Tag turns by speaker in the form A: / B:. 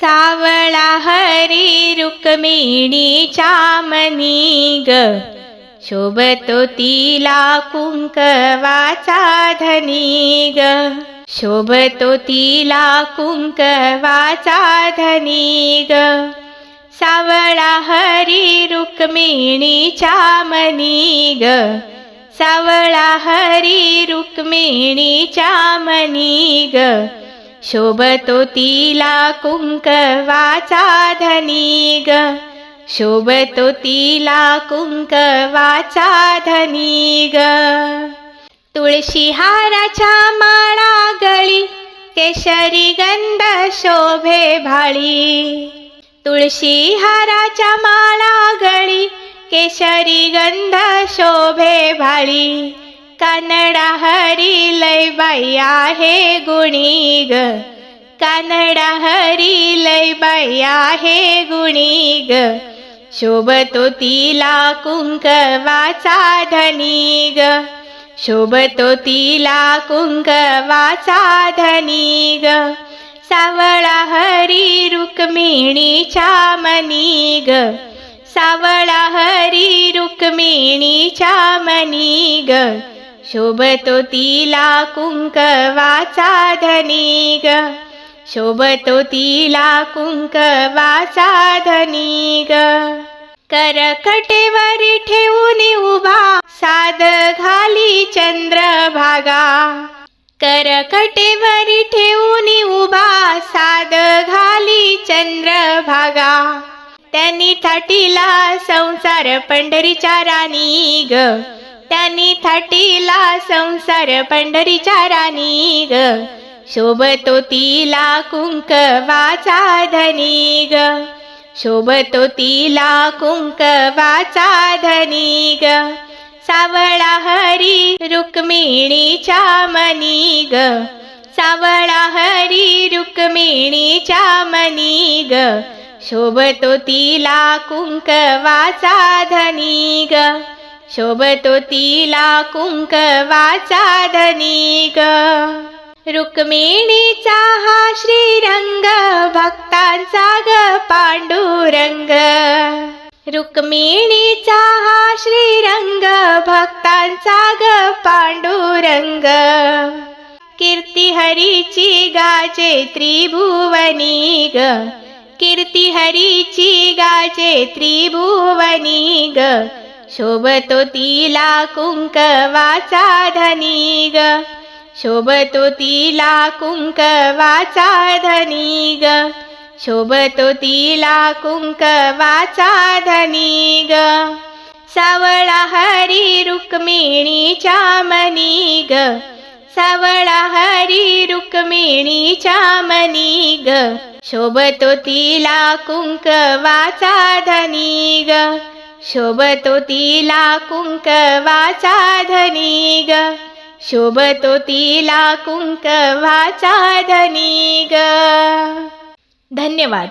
A: सावळा हरी रुक्मिणीच्या मनी ग शोभतो तिला कुंकवाचा धनी ग शोभतो तिला कुंकवाचा धनी ग सावळा हरी रुक्मिणीच्या मनी ग सावळा हरी रुक्मिणीच्या मनी ग शोभतो तिला कुंकवाचा धनी ग. शोभतो तिला कुंकवाचा धनी ग. तुळशी हाराच्या माळा गळी केशरी गंध शोभे भाळी. तुळशी हाराच्या माळा गळी केशरी गंध शोभे भाळी. कानडा हरी लय बाई आहे गुणी ग. कानडा हरी लय बाई आहे गुणी ग. शोभतो तिला कुंकवाचा धनी ग. शोभतो तिला कुंकवाचा धनी ग. सावळा हरी रुक्मिणीच्या मनी ग. सावळा हरी रुक्मिणीच्या मनी ग. शोभतो तिला कुंकवाचा धनी ग शोभतो तिला कुंकवाचा धनी ग करकटेवरी ठेवून उभा साद घाली चंद्रभागा. करकटेवरी ठेवून उभा साद घाली चंद्रभागा. त्यांनी थाटीला संसार पंढरीच्या राणी ग त्यांनी थाटीला संसार पंढरीच्या राणी ग. शोभतो तिला कुंकवाचा धनी ग. शोभतो तिला कुंकवाचा धनी ग. सावळा हरी रुक्मिणीच्या मनी ग. सावळा हरी रुक्मिणीच्या मनी ग. शोभतो तिला कुंकवाचा धनी ग. शोभतो तिला कुंकवाचा धनी ग. रुक्मिणीचा हा श्रीरंग भक्तांचा ग पांडुरंग. रुक्मिणीचा हा श्रीरंग भक्तांचा ग पांडुरंग. कीर्ती हरीची गाजे त्रिभुवनी ग. कीर्ती हरीची गाजे त्रिभुवनी ग. शोभतो तिला कुंकवाचा धनी ग शोभतो तिला कुंकवाचा धनी ग शोभतो तिला कुंकवाचा धनी ग सावळा हरी रुक्मिणीच्या मनी ग सावळा हरी रुक्मिणीच्या मनी ग शोभतो तिला कुंकवाचा धनी ग शोभतो तिला कुंकवाचा धनी ग शोभतो तिला कुंकवाचा धनी ग धन्यवाद.